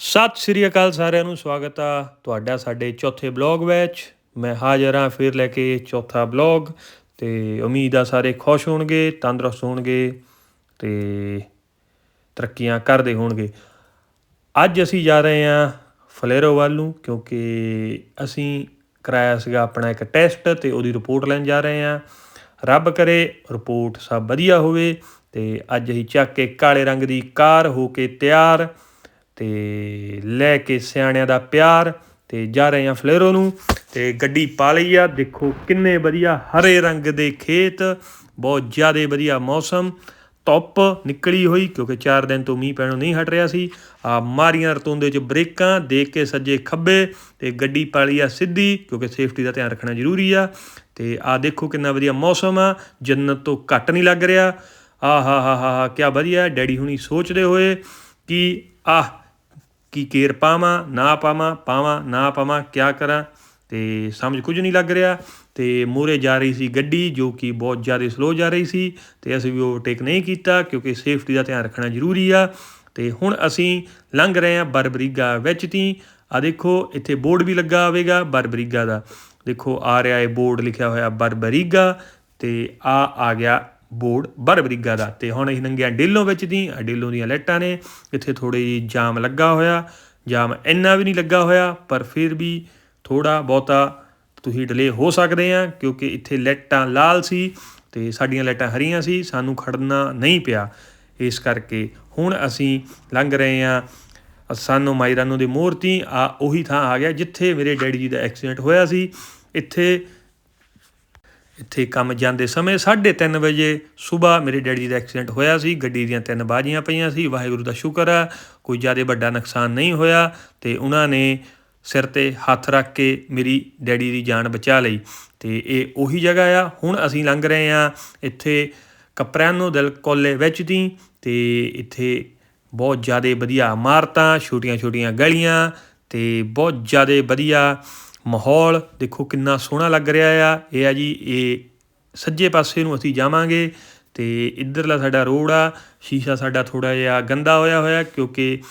ਸਤਿ ਸ੍ਰੀ ਅਕਾਲ ਸਾਰਿਆਂ ਨੂੰ, ਸਵਾਗਤ ਆ ਤੁਹਾਡਾ ਸਾਡੇ ਚੌਥੇ ਬਲੌਗ ਵਿੱਚ। ਮੈਂ ਹਾਜ਼ਰ ਹਾਂ ਫਿਰ ਲੈ ਕੇ ਚੌਥਾ ਬਲੌਗ ਤੇ ਉਮੀਦ ਆ ਸਾਰੇ ਖੁਸ਼ ਹੋਣਗੇ, ਤੰਦਰੁਸਤ ਹੋਣਗੇ ਤੇ ਤਰੱਕੀਆਂ ਕਰਦੇ ਹੋਣਗੇ। ਅੱਜ ਅਸੀਂ ਜਾ ਰਹੇ ਹਾਂ ਫਲੇਰੋ ਵੱਲ ਨੂੰ ਕਿਉਂਕਿ ਅਸੀਂ ਕਰਾਇਆ ਸੀਗਾ ਆਪਣਾ ਇੱਕ ਟੈਸਟ ਤੇ ਉਹਦੀ ਰਿਪੋਰਟ ਲੈਣ ਜਾ ਰਹੇ ਹਾਂ। ਰੱਬ ਕਰੇ ਰਿਪੋਰਟ ਸਭ ਵਧੀਆ ਹੋਵੇ ਤੇ ਅੱਜ ਅਸੀਂ ਚੱਕ ਕੇ ਕਾਲੇ ਰੰਗ ਦੀ ਕਾਰ ਹੋ ਕੇ ਤਿਆਰ ਤੇ ਲੈ ਕੇ ਸਿਆਣਿਆਂ ਦਾ ਪਿਆਰ ਤੇ ਜਾ ਰਹੇ ਹਾਂ ਫਲੇਰੋ ਨੂੰ ਤੇ ਗੱਡੀ ਪਾ ਲਈ ਆ। ਦੇਖੋ ਕਿੰਨੇ ਵਧੀਆ ਹਰੇ ਰੰਗ ਦੇ ਖੇਤ, ਬਹੁਤ ਜ਼ਿਆਦਾ ਵਧੀਆ ਮੌਸਮ, ਧੁੱਪ ਨਿਕਲੀ ਹੋਈ ਕਿਉਂਕਿ 4 ਦਿਨ ਤੋਂ ਮੀਂਹ ਪੈਣੋਂ ਨਹੀਂ ਹਟ ਰਿਹਾ ਸੀ। ਆ ਮਾਰੀਆਂ ਰਤੋਂਦੇ ਚ ਬ੍ਰੇਕਾਂ, ਦੇਖ ਕੇ ਸੱਜੇ ਖੱਬੇ ਤੇ ਗੱਡੀ ਪਾਲੀ ਆ ਸਿੱਧੀ ਕਿਉਂਕਿ ਸੇਫਟੀ ਦਾ ਧਿਆਨ ਰੱਖਣਾ ਜ਼ਰੂਰੀ ਆ। ਤੇ ਆ ਦੇਖੋ ਕਿੰਨਾ ਵਧੀਆ ਮੌਸਮ ਆ, ਜੰਨਤ ਤੋਂ ਘੱਟ ਨਹੀਂ ਲੱਗ ਰਿਹਾ। ਆ ਹਾ ਹਾ ਹਾ ਹਾ ਕੀ ਵਧੀਆ, ਡੈਡੀ ਹੁਣੀ ਸੋਚਦੇ ਹੋਏ ਕਿ ਆਹ ਕੀ ਕੇਰ ਪਾਵਾਂ, ਨਾ ਪਾਵਾਂ ਪਾਵਾਂ, ਨਾ ਪਾਵਾਂ, ਕਿਆ ਕਰਾਂ? ਤੇ ਸਮਝ ਕੁਝ ਨਹੀਂ ਲੱਗ ਰਿਹਾ ਤੇ ਮੂਰੇ ਜਾ ਰਹੀ ਸੀ ਗੱਡੀ ਜੋ ਕਿ ਬਹੁਤ ਜ਼ਿਆਦਾ ਸਲੋ ਜਾ ਰਹੀ ਸੀ ਤੇ ਅਸੀਂ ਵੀ ਓਵਰਟੇਕ ਨਹੀਂ ਕੀਤਾ ਕਿਉਂਕਿ ਸੇਫਟੀ ਦਾ ਧਿਆਨ ਰੱਖਣਾ ਜ਼ਰੂਰੀ ਆ। ਤੇ ਹੁਣ ਅਸੀਂ ਲੰਘ ਰਹੇ ਹਾਂ ਬਰਬਰੀਗਾ ਵਿੱਚ ਤੀ। ਆ ਦੇਖੋ, ਇੱਥੇ ਬੋਰਡ ਵੀ ਲੱਗਾ ਹੋਵੇਗਾ ਬਰਬਰੀਗਾ ਦਾ। ਦੇਖੋ, ਆ ਰਿਹਾ ਹੈ ਬੋਰਡ ਲਿਖਿਆ ਹੋਇਆ ਬਰਬਰੀਗਾ ਤੇ ਆ ਆ ਗਿਆ ਬੋਰਡ ਬਰਬਰੀਗਾ ਦਾ ਤੇ ਹੁਣ ਅਸੀਂ ਨੰਗਿਆ ਡੇਲੋਂ ਵਿੱਚ ਦੀ ਡੇਲੋਂ ਦੀਆਂ ਲਾਈਟਾਂ ਨੇ, ਇੱਥੇ ਥੋੜੀ ਜਿਹੀ ਜਾਮ ਲੱਗਾ ਹੋਇਆ, ਜਾਮ ਇੰਨਾ ਵੀ ਨਹੀਂ ਲੱਗਾ ਹੋਇਆ, ਪਰ ਫਿਰ ਵੀ ਥੋੜਾ ਬਹੁਤਾ ਤੁਸੀਂ ਡਿਲੇ ਹੋ ਸਕਦੇ ਆ, ਕਿਉਂਕਿ ਇੱਥੇ ਲਾਈਟਾਂ ਲਾਲ ਸੀ ਤੇ ਸਾਡੀਆਂ ਲਾਈਟਾਂ ਹਰੀਆਂ ਸੀ, ਸਾਨੂੰ ਖੜਨਾ ਨਹੀਂ ਪਿਆ। ਇਸ ਕਰਕੇ ਹੁਣ ਅਸੀਂ ਲੰਘ ਰਹੇ ਆ, ਸਾਨੂੰ ਮਾਇਰਾਨੋ ਦੀ ਮੂਰਤੀ, ਆ ਉਹੀ ਥਾਂ ਆ ਗਿਆ ਜਿੱਥੇ ਮੇਰੇ ਡੈਡੀ ਜੀ ਦਾ ਐਕਸੀਡੈਂਟ ਹੋਇਆ ਸੀ। ਇੱਥੇ ਇੱਥੇ ਕੰਮ ਜਾਂਦੇ ਸਮੇਂ 3:30 ਵਜੇ ਸਵੇਰ ਮੇਰੇ ਡੈਡੀ ਜੀ ਦਾ ਐਕਸੀਡੈਂਟ ਹੋਇਆ ਸੀ, ਗੱਡੀ ਦੀਆਂ ਤਿੰਨ ਬਾਜੀਆਂ ਪਈਆਂ ਸੀ, ਵਾਹਿਗੁਰੂ ਦਾ ਸ਼ੁਕਰ ਆ, ਕੋਈ ਜ਼ਿਆਦਾ ਵੱਡਾ ਨੁਕਸਾਨ ਨਹੀਂ ਹੋਇਆ ਤੇ ਉਹਨਾਂ ਨੇ ਸਿਰ ਤੇ ਹੱਥ ਰੱਖ ਕੇ ਮੇਰੀ ਡੈਡੀ ਦੀ ਜਾਨ ਬਚਾ ਲਈ ਤੇ ਇਹ ਉਹੀ ਜਗ੍ਹਾ ਆ, ਹੁਣ ਅਸੀਂ ਲੰਘ ਰਹੇ ਆ ਇੱਥੇ ਕਪਰੈਨੋ ਦਿਲ ਕੋਲੇ ਵਿੱਚ ਦੀ ਤੇ ਇੱਥੇ ਬਹੁਤ ਜ਼ਿਆਦਾ ਵਧੀਆ ਇਮਾਰਤਾਂ, ਛੋਟੀਆਂ-ਛੋਟੀਆਂ ਗਲੀਆਂ ਤੇ ਬਹੁਤ ਜ਼ਿਆਦਾ ਵਧੀਆ ਮਾਹੌਲ ਦੇਖੋ ਕਿੰਨਾ ਸੋਹਣਾ ਲੱਗ ਰਿਹਾ ਆ। ਇਹ ਆ ਜੀ, ਇਹ ਸੱਜੇ ਪਾਸੇ ਨੂੰ ਅਸੀਂ ਜਾਵਾਂਗੇ ਤੇ ਇੱਧਰਲਾ ਸਾਡਾ ਰੋਡ ਆ, ਸ਼ੀਸ਼ਾ ਸਾਡਾ ਥੋੜਾ ਜਿਹਾ ਗੰਦਾ ਹੋਇਆ ਹੋਇਆ ਕਿਉਂਕਿ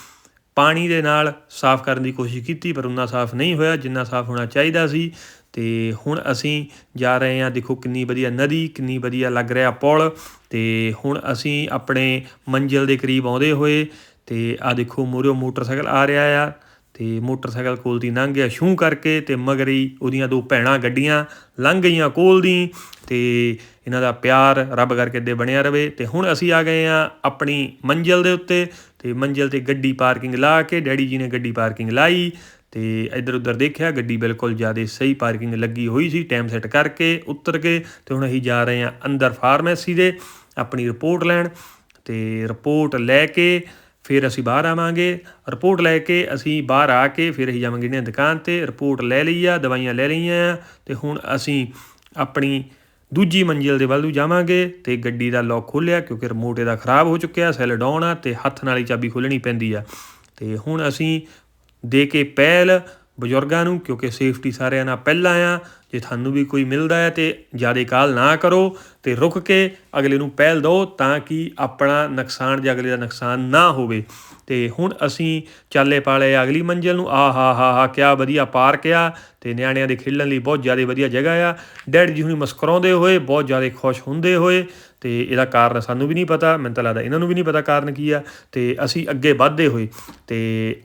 ਪਾਣੀ ਦੇ ਨਾਲ ਸਾਫ਼ ਕਰਨ ਦੀ ਕੋਸ਼ਿਸ਼ ਕੀਤੀ ਪਰ ਉਨਾ ਸਾਫ਼ ਨਹੀਂ ਹੋਇਆ ਜਿੰਨਾ ਸਾਫ਼ ਹੋਣਾ ਚਾਹੀਦਾ ਸੀ। ਤੇ ਹੁਣ ਅਸੀਂ ਜਾ ਰਹੇ ਹਾਂ, ਦੇਖੋ ਕਿੰਨੀ ਵਧੀਆ ਨਦੀ, ਕਿੰਨੀ ਵਧੀਆ ਲੱਗ ਰਿਹਾ ਪੁਲ ਤੇ ਹੁਣ ਅਸੀਂ ਆਪਣੇ ਮੰਜ਼ਿਲ ਦੇ ਕਰੀਬ ਆਉਂਦੇ ਹੋਏ ਤੇ ਆ ਦੇਖੋ ਮੋਰਿਓ ਮੋਟਰਸਾਈਕਲ ਆ ਰਿਹਾ ਆ। ਤੇ ਮੋਟਰਸਾਈਕਲ ਕੋਲ ਦੀ ਲੰਘ ਗਿਆ ਛੂ ਕਰਕੇ ਤੇ ਮਗਰੀ ਉਹਦੀਆਂ ਦੋ ਭੈਣਾਂ ਗੱਡੀਆਂ ਲੰਘ ਗਈਆਂ ਕੋਲ ਦੀ ਤੇ ਇਹਨਾਂ ਦਾ ਪਿਆਰ ਰੱਬ ਕਰਕੇ ਦੇ ਬਣਿਆ ਰਵੇ। ਤੇ ਹੁਣ ਅਸੀਂ ਆ ਗਏ ਆ ਆਪਣੀ ਮੰਜ਼ਿਲ ਦੇ ਉੱਤੇ ਤੇ ਮੰਜ਼ਿਲ ਤੇ ਗੱਡੀ ਪਾਰਕਿੰਗ ਲਾ ਕੇ ਡੈਡੀ ਜੀ ਨੇ ਗੱਡੀ ਪਾਰਕਿੰਗ ਲਾਈ ਤੇ ਇੱਧਰ ਉੱਧਰ ਦੇਖਿਆ ਗੱਡੀ ਬਿਲਕੁਲ ਜ਼ਿਆਦਾ ਸਹੀ ਪਾਰਕਿੰਗ ਲੱਗੀ ਹੋਈ ਸੀ, ਟਾਈਮ ਸੈੱਟ ਕਰਕੇ ਉੱਤਰ ਕੇ ਤੇ ਹੁਣ ਅਸੀਂ ਜਾ ਰਹੇ ਆ ਅੰਦਰ ਫਾਰਮੇਸੀ ਦੇ ਆਪਣੀ ਰਿਪੋਰਟ ਲੈਣ ਤੇ ਰਿਪੋਰਟ ਲੈ ਕੇ ਫਿਰ ਅਸੀਂ ਬਾਹਰ ਆਵਾਂਗੇ, ਰਿਪੋਰਟ ਲੈ ਕੇ ਅਸੀਂ ਬਾਹਰ ਆ ਕੇ ਫਿਰ ਅਸੀਂ ਜਾਵਾਂਗੇ ਇਹਨਾਂ ਦੁਕਾਨ ਤੇ, ਰਿਪੋਰਟ ਲੈ ਲਈ ਆ, ਦਵਾਈਆਂ ਲੈ ਲਈਆਂ ਤੇ ਹੁਣ ਅਸੀਂ ਆਪਣੀ ਦੂਜੀ ਮੰਜ਼ਿਲ ਦੇ ਵੱਲ ਨੂੰ ਜਾਵਾਂਗੇ ਤੇ ਗੱਡੀ ਦਾ ਲੌਕ ਖੋਲਿਆ ਕਿਉਂਕਿ ਰਿਮੋਟ ਇਹਦਾ ਖਰਾਬ ਹੋ ਚੁੱਕਿਆ ਸੈੱਲ ਡਾਊਨ ਆ ਤੇ ਹੱਥ ਨਾਲ ਹੀ ਚਾਬੀ ਖੋਲਣੀ ਪੈਂਦੀ ਆ। ਤੇ ਹੁਣ ਅਸੀਂ ਦੇ ਕੇ ਪਹਿਲ ਬਜ਼ੁਰਗਾਂ ਨੂੰ ਕਿਉਂਕਿ ਸੇਫਟੀ ਸਾਰਿਆਂ ਨਾਲ ਪਹਿਲਾਂ ਆ ਜੇ ਤੁਹਾਨੂੰ ਵੀ ਕੋਈ ਮਿਲਦਾ ਹੈ ਤੇ ਜ਼ਿਆਦਾ ਕਾਲ ਨਾ ਕਰੋ ਤੇ ਰੁਕ ਕੇ ਅਗਲੇ ਨੂੰ ਪਹਿਲ ਦਿਓ ਤਾਂ ਕਿ ਆਪਣਾ ਨੁਕਸਾਨ ਜਾਂ ਅਗਲੇ ਦਾ ਨੁਕਸਾਨ ਨਾ ਹੋਵੇ। ਤੇ ਹੁਣ ਅਸੀਂ ਚਾਲੇ ਪਾਲੇ ਅਗਲੀ ਮੰਜ਼ਿਲ ਨੂੰ ਆ ਹਾ ਹਾ ਹਾ, ਕਿਆ ਵਧੀਆ ਪਾਰਕ ਆ ਤੇ ਨਿਆਣਿਆਂ ਦੇ ਖੇਡਣ ਲਈ ਬਹੁਤ ਜ਼ਿਆਦਾ ਵਧੀਆ ਜਗ੍ਹਾ ਆ। ਡੈਡ ਜੀ ਹੁਣੀ ਮੁਸਕਰਾਉਂਦੇ ਹੋਏ, ਬਹੁਤ ਜ਼ਿਆਦਾ ਖੁਸ਼ ਹੁੰਦੇ ਹੋਏ ਤੇ ਇਹਦਾ ਕਾਰਨ ਸਾਨੂੰ ਵੀ ਨਹੀਂ ਪਤਾ, ਮੈਨੂੰ ਤਾਂ ਲੱਗਦਾ ਇਹਨਾਂ ਨੂੰ ਵੀ ਨਹੀਂ ਪਤਾ ਕਾਰਨ ਕੀ ਆ ਤੇ ਅਸੀਂ ਅੱਗੇ ਵਧਦੇ ਹੋਏ ਤੇ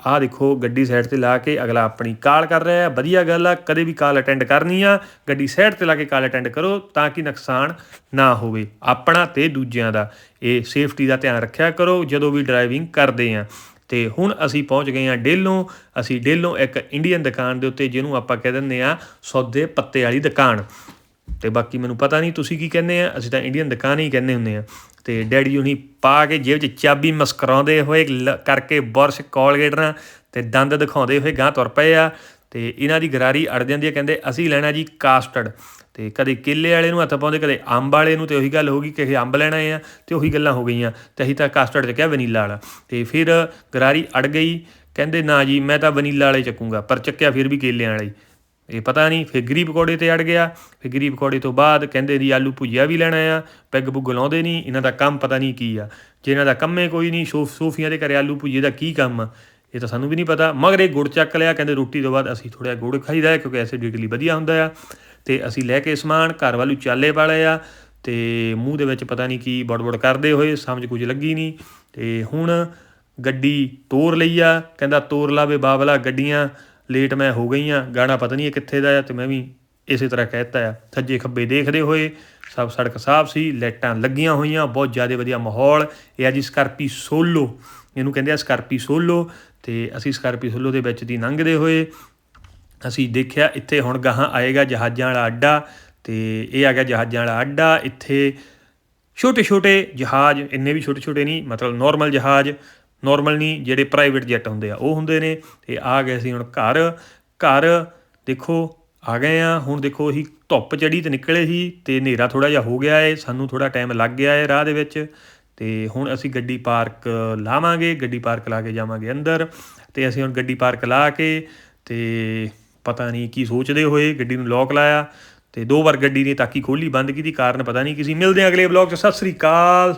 ਆਹ ਦੇਖੋ ਗੱਡੀ ਸਾਈਡ ਤੇ ਲਾ ਕੇ ਅਗਲਾ ਆਪਣੀ ਕਾਲ ਕਰ ਰਿਹਾ ਹੈ ਵਧੀਆ ਗੱਲ ਆ, ਕਦੇ ਵੀ ਕਾਲ ਅਟੈਂਡ ਕਰਨੀ ਆ, ਗੱਡੀ ਸਾਈਡ ਤੇ ਲਾ ਕੇ ਕਾਲ ਅਟੈਂਡ ਕਰੋ ਤਾਂ ਕਿ ਨੁਕਸਾਨ ਨਾ ਹੋਵੇ, ਆਪਣਾ ਤੇ ਦੂਜਿਆਂ ਦਾ। ਇਹ ਸੇਫਟੀ ਦਾ ਧਿਆਨ ਰੱਖਿਆ ਕਰੋ, ਜਦੋਂ ਵੀ ਡਰਾਈਵਿੰਗ ਕਰਦੇ ਆ। ਤੇ ਹੁਣ ਅਸੀਂ ਪਹੁੰਚ ਗਏ ਹਾਂ ਡੇਲੋਂ। ਅਸੀਂ ਡੇਲੋਂ ਇੱਕ ਇੰਡੀਅਨ ਦੁਕਾਨ ਦੇ ਉੱਤੇ, ਜਿਹਨੂੰ ਆਪਾਂ ਕਹਿ ਦਿੰਦੇ ਆ ਸੌਦੇ ਪੱਤੇ ਵਾਲੀ ਦੁਕਾਨ। ਤੇ ਬਾਕੀ ਮੈਨੂੰ ਪਤਾ ਨਹੀਂ ਤੁਸੀਂ ਕੀ ਕਹਿੰਦੇ ਆ, ਅਸੀਂ ਤਾਂ ਇੰਡੀਅਨ ਦੁਕਾਨ ਹੀ ਕਹਿੰਦੇ ਹੁੰਦੇ ਆ। ਤੇ ਡੈਡੀ ਹੁਣੀ ਪਾ ਕੇ ਜੇਬ 'ਚ ਚਾਬੀ ਮਸਕਰਾਉਂਦੇ ਹੋਏ ਲ- ਕਰਕੇ ਬੁਰਸ਼ ਕੋਲਗੇਟ ਨਾਲ ਤੇ ਦੰਦ ਦਿਖਾਉਂਦੇ ਹੋਏ ਗਾਂ ਤੁਰ ਪਏ ਆ। ਤੇ ਇਹਨਾਂ ਦੀ ਗਰਾਰੀ ਅੜ ਜਾਂਦੀ ਹੈ ਕਹਿੰਦੇ ਅਸੀਂ ਲੈਣਾ ਜੀ ਕਾਸਟਰਡ ਤੇ ਕਦੇ ਕੇਲੇ ਵਾਲੇ ਨੂੰ ਹੱਥ ਪਾਉਂਦੇ, ਕਦੇ ਅੰਬ ਵਾਲੇ ਨੂੰ, ਤੇ ਉਹੀ ਗੱਲ ਹੋ ਗਈ ਕਿ ਇਹ ਅੰਬ ਲੈਣਾ ਆ, ਤੇ ਉਹੀ ਗੱਲਾਂ ਹੋ ਗਈਆਂ। ਤੇ ਅਸੀਂ ਤਾਂ ਕਾਸਟਰਡ ਚ ਕਿਹਾ ਵਨੀਲਾ ਵਾਲਾ। ਤੇ ਫਿਰ ਗਰਾਰੀ ਅੜ ਗਈ, ਕਹਿੰਦੇ ਨਾ ਜੀ, ਮੈਂ ਤਾਂ ਵਨੀਲਾ ਵਾਲੇ ਚੱਕੂੰਗਾ, ਪਰ ਚੱਕਿਆ ਫਿਰ ਵੀ ਕੇਲਿਆਂ ਵਾਲੇ। ਇਹ ਪਤਾ ਨਹੀਂ, ਫਿਰ ਗਰੀ ਪਕੌੜੇ ਤੇ ਅੜ ਗਿਆ। ਫਿਰ ਗਰੀ ਪਕੌੜੇ ਤੋਂ ਬਾਅਦ ਕਹਿੰਦੇ ਜੀ, ਆਲੂ ਭੁਜੀਆ ਵੀ ਲੈਣਾ ਆ ਪੈਗ ਪੁੱਗ ਲਾਉਂਦੇ ਨਹੀਂ, ਇਹਨਾਂ ਦਾ ਕੰਮ ਪਤਾ ਨਹੀਂ ਕੀ ਆ। ਜੇ ਇਹਨਾਂ ਦਾ ਕੰਮੇ ਕੋਈ ਨਹੀਂ ਸੋਫ ਸੋਫੀਆਂ ਦੇ ਘਰੇ ਆਲੂ ਭੁਜੀਏ ਦਾ ਕੀ ਕੰਮ ਆ? ਇਹ ਤਾਂ ਸਾਨੂੰ ਵੀ ਨਹੀਂ ਪਤਾ। ਮਗਰ ਇਹ ਗੁੜ ਚੱਕ ਲਿਆ, ਕਹਿੰਦੇ ਰੋਟੀ ਤੋਂ ਬਾਅਦ ਅਸੀਂ ਥੋੜ੍ਹਾ ਗੁੜ ਖਾਈਦਾ ਕਿਉਂਕਿ ਐਸਿਡਿਟੀ ਲਈ ਵਧੀਆ ਹੁੰਦਾ ਆ। ਤੇ ਅਸੀਂ ਲੈ ਕੇ ਸਮਾਨ, ਘਰ ਵੱਲੋਂ ਚਾਲੇ ਵਾਲੇ ਆ ਤੇ ਮੂੰਹ ਦੇ ਵਿੱਚ ਪਤਾ ਨਹੀਂ ਕੀ ਬੜਬੜ ਕਰਦੇ ਹੋਏ ਸਮਝ ਕੁਝ ਲੱਗੀ ਨਹੀਂ ਤੇ ਹੁਣ ਗੱਡੀ ਤੋਰ ਲਈ ਆ, ਕਹਿੰਦਾ ਤੋਰ ਲਾਵੇ ਬਾਬਲਾ ਗੱਡੀਆਂ, ਲੇਟ ਮੈਂ ਹੋ ਗਈਆਂ ਗਾਣਾ ਪਤਾ ਨਹੀਂ ਇਹ ਕਿੱਥੇ ਦਾ ਆ ਤੇ ਮੈਂ ਵੀ ਇਸੇ ਤਰ੍ਹਾਂ ਕਹਿਤਾ ਆ। ਸੱਜੇ ਖੱਬੇ ਦੇਖਦੇ ਹੋਏ ਸਭ ਸੜਕ ਸਾਫ਼ ਸੀ, ਲਾਈਟਾਂ ਲੱਗੀਆਂ ਹੋਈਆਂ, ਬਹੁਤ ਜ਼ਿਆਦਾ ਵਧੀਆ ਮਾਹੌਲ, ਇਹ ਆ ਜੀ ਸਕਾਰਪੀ ਸੋਲੋ, ਇਹਨੂੰ ਕਹਿੰਦੇ ਆ ਸਕਾਰਪੀ ਸੋਲੋ ਤੇ ਅਸੀਂ ਸਕਾਰਪੀ ਸੋਲੋ ਦੇ ਵਿੱਚ ਦੀ ਲੰਘਦੇ ਹੋਏ ਅਸੀਂ ਦੇਖਿਆ ਇੱਥੇ ਹੁਣ ਗਾਹਾਂ ਆਏਗਾ ਜਹਾਜ਼ਾਂ ਵਾਲਾ ਅੱਡਾ ਤੇ ਇਹ ਆ ਗਿਆ ਜਹਾਜ਼ਾਂ ਵਾਲਾ ਅੱਡਾ, ਇੱਥੇ ਛੋਟੇ ਛੋਟੇ ਜਹਾਜ਼, ਇੰਨੇ ਵੀ ਛੋਟੇ ਛੋਟੇ ਨਹੀਂ, ਮਤਲਬ ਨਾਰਮਲ ਜਹਾਜ਼ ਨਾਰਮਲ ਨਹੀਂ, ਜਿਹੜੇ ਪ੍ਰਾਈਵੇਟ ਜੈਟ ਹੁੰਦੇ ਆ, ਉਹ ਹੁੰਦੇ ਨੇ ਤੇ ਆ ਗਏ ਸੀ ਹੁਣ ਘਰ ਘਰ ਦੇਖੋ ਆ ਗਏ ਆ, ਹੁਣ ਦੇਖੋ ਅਸੀਂ ਧੁੱਪ ਚੜੀ ਤੇ ਨਿਕਲੇ ਸੀ ਤੇ ਹਨੇਰਾ ਥੋੜਾ ਜਿਹਾ ਹੋ ਗਿਆ ਏ, ਸਾਨੂੰ ਥੋੜਾ ਟਾਈਮ ਲੱਗ ਗਿਆ ਏ ਰਾਹ ਦੇ ਵਿੱਚ ਤੇ ਹੁਣ ਅਸੀਂ ਗੱਡੀ ਪਾਰਕ ਲਾਵਾਂਗੇ, ਗੱਡੀ ਪਾਰਕ ਲਾ ਕੇ ਜਾਵਾਂਗੇ ਅੰਦਰ ਤੇ ਅਸੀਂ ਹੁਣ ਗੱਡੀ ਪਾਰਕ ਲਾ ਕੇ ਤੇ ਪਤਾ ਨਹੀਂ ਕੀ ਸੋਚਦੇ ਹੋਏ ਗੱਡੀ ਨੂੰ ਲੋਕ ਲਾਇਆ ਤੇ ਦੋ ਵਾਰ ਗੱਡੀ ਦੀ ਤਾਕੀ ਖੋਲੀ ਬੰਦ ਕੀਤੀ, ਕਾਰਨ ਪਤਾ ਨਹੀਂ ਕਿਸੇ ਮਿਲਦੇ ਅਗਲੇ ਵਲੌਗ 'ਚ। ਸਤਿ ਸ੍ਰੀ ਅਕਾਲ।